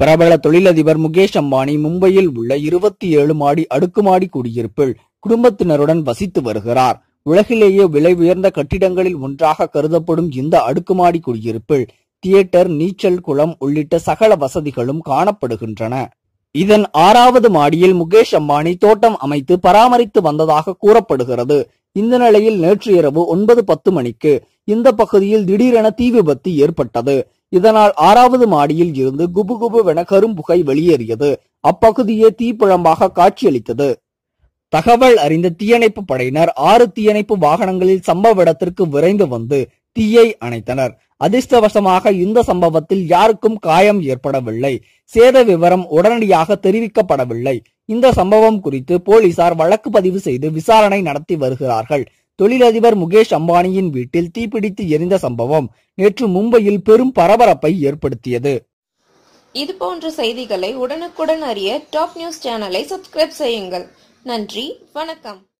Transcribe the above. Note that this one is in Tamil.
பிரபல தொழிலதிபர் முகேஷ் அம்பானி மும்பையில் உள்ள இருபத்தி ஏழு மாடி அடுக்குமாடி குடியிருப்பில் குடும்பத்தினருடன் வசித்து வருகிறார். உலகிலேயே விலை உயர்ந்த கட்டிடங்களில் ஒன்றாக கருதப்படும் இந்த அடுக்குமாடி குடியிருப்பில் தியேட்டர் நீச்சல் குளம் உள்ளிட்ட சகல வசதிகளும் காணப்படுகின்றன. இதன் ஆறாவது மாடியில் முகேஷ் அம்பானி தோட்டம் அமைத்து பராமரித்து வந்ததாக கூறப்படுகிறது. இந்த நிலையில் நேற்று இரவு ஒன்பது பத்து மணிக்கு இந்த பகுதியில் திடீரென தீ விபத்து ஏற்பட்டது. இதனால் ஆறாவது மாடியில் இருந்து குபுகுபுவென கரும்புகை வெளியேறியது. அப்பகுதியே தீப்பிழம்பாக காட்சியளித்தது. தகவல் அறிந்த தீயணைப்பு படையினர் ஆறு தீயணைப்பு வாகனங்களில் சம்பவ இடத்திற்கு விரைந்து வந்து தீயை அணைத்தனர். அதிர்ஷ்டவசமாக இந்த சம்பவத்தில் யாருக்கும் காயம் ஏற்படவில்லை. சேத விவரம் உடனடியாக தெரிவிக்கப்படவில்லை. இந்த சம்பவம் குறித்து போலீசார் வழக்கு பதிவு செய்து விசாரணை நடத்தி வருகிறார்கள். தொழிலதிபர் முகேஷ் அம்பானியின் வீட்டில் தீப்பிடித்து எரிந்த சம்பவம் நேற்று மும்பையில் பெரும் பரபரப்பை ஏற்படுத்தியது. இது போன்ற செய்திகளை உடனுக்குடன் அறிய டாப் நியூஸ் சேனலை சப்ஸ்கிரைப் செய்யுங்கள். நன்றி வணக்கம்.